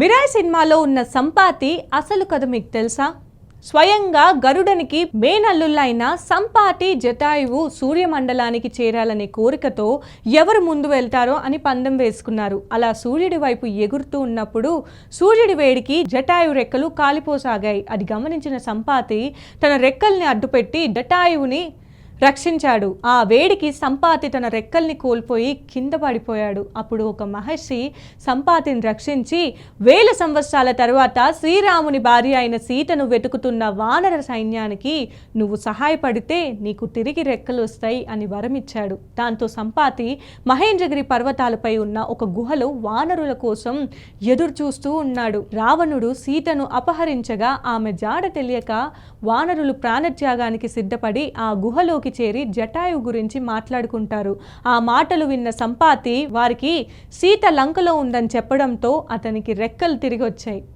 Mirai సినిమాలో ఉన్న సంపాతి అసలు కథ మీకు తెలుసా? స్వయంగా గరుడనికి మేనల్లుళ్ళైన సంపాతి జటాయువు సూర్యమండలానికి చేరాలనే కోరికతో ఎవరు ముందు వెళ్తారో అని పందెం వేసుకున్నారు. అలా సూర్యుడి వైపు ఎగురుతూ ఉన్నప్పుడు సూర్యుడి వేడికి జటాయు రెక్కలు కాలిపోసాగాయి. అది గమనించిన సంపాతి తన రెక్కల్ని అడ్డుపెట్టి జటాయువుని రక్షించాడు. ఆ వేడికి సంపాతి తన రెక్కల్ని కోల్పోయి కింద పడిపోయాడు. అప్పుడు ఒక మహర్షి సంపాతిని రక్షించి వేల సంవత్సరాల తర్వాత శ్రీరాముని భార్య అయిన సీతను వెతుకుతున్న వానర సైన్యానికి నువ్వు సహాయపడితే నీకు తిరిగి రెక్కలు వస్తాయి అని వరమిచ్చాడు. దాంతో సంపాతి మహేంద్రగిరి పర్వతాలపై ఉన్న ఒక గుహలో వానరుల కోసం ఎదురు చూస్తూ ఉన్నాడు. రావణుడు సీతను అపహరించగా ఆమె జాడ తెలియక వానరులు ప్రాణత్యాగానికి సిద్ధపడి ఆ గుహలోకి చేరి జటాయు గురించి మాట్లాడుకుంటారు. ఆ మాటలు విన్న సంపాతి వారికి సీత లంకలో ఉందని చెప్పడంతో అతనికి రెక్కలు తిరిగి వచ్చాయి